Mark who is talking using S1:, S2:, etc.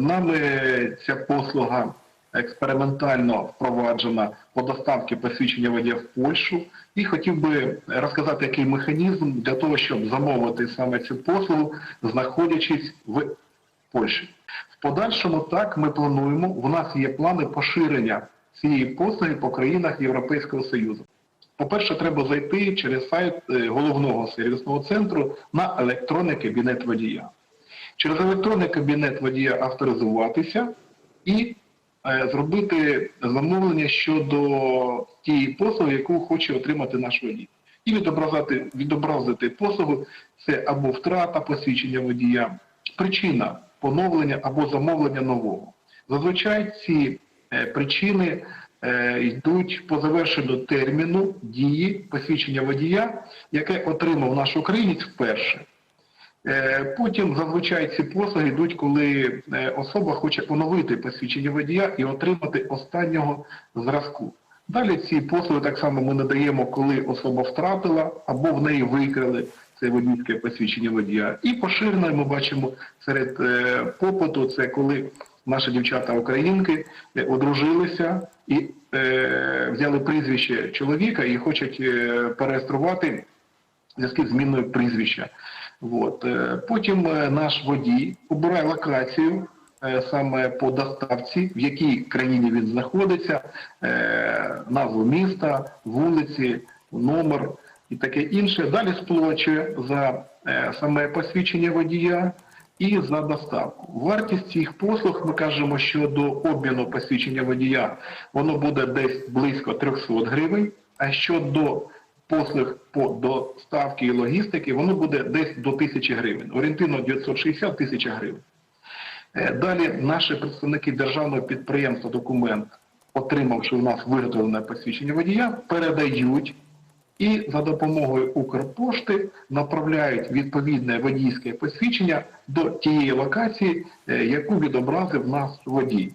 S1: Нами ця послуга експериментально впроваджена по доставці посвідчення водія в Польщу. І хотів би розказати, який механізм для того, щоб замовити саме цю послугу, знаходячись в Польщі. В подальшому так ми плануємо. У нас є плани поширення цієї послуги по країнах Європейського Союзу. По-перше, треба зайти через сайт е, головного сервісного центру на електронний кабінет водія. Через електронний кабінет водія авторизуватися і е, зробити замовлення щодо тієї послуги, яку хоче отримати наш водій. І відобразити, відобразити послугу це або втрата посвідчення водія, причина поновлення або замовлення нового. Зазвичай ці е, причини е, йдуть по завершенню терміну дії посвідчення водія, яке отримав наш українець вперше. Е, Потім зазвичай ці послуги йдуть, коли е, особа хоче поновити посвідчення водія і отримати останнього зразку. Далі ці послуги так само ми надаємо, коли особа втратила або в неї викрали це водійське посвідчення водія. І поширено ми бачимо серед е, попиту, це коли наші дівчата-українки одружилися і взяли прізвище чоловіка і хочуть переєструвати зв'язку з зміною прізвища. От. е, Потім е, наш водій обирає локацію е, саме по доставці, в якій країні він знаходиться, назву міста, вулиці, номер і таке інше. Далі сплачує за саме посвідчення водія і за доставку. Вартість цих послуг, ми кажемо, що до обміну посвідчення водія воно буде десь близько 300 гривень, а щодо послуг по доставки і логістики, воно буде десь до 1000 гривень, орієнтивно 960 тисяч гривень. Е, Далі наші представники державного підприємства документ, отримавши у нас виготовлене посвідчення водія, передають і за допомогою Укрпошти направляють відповідне водійське посвідчення до тієї локації, е, яку відобразив нас водій.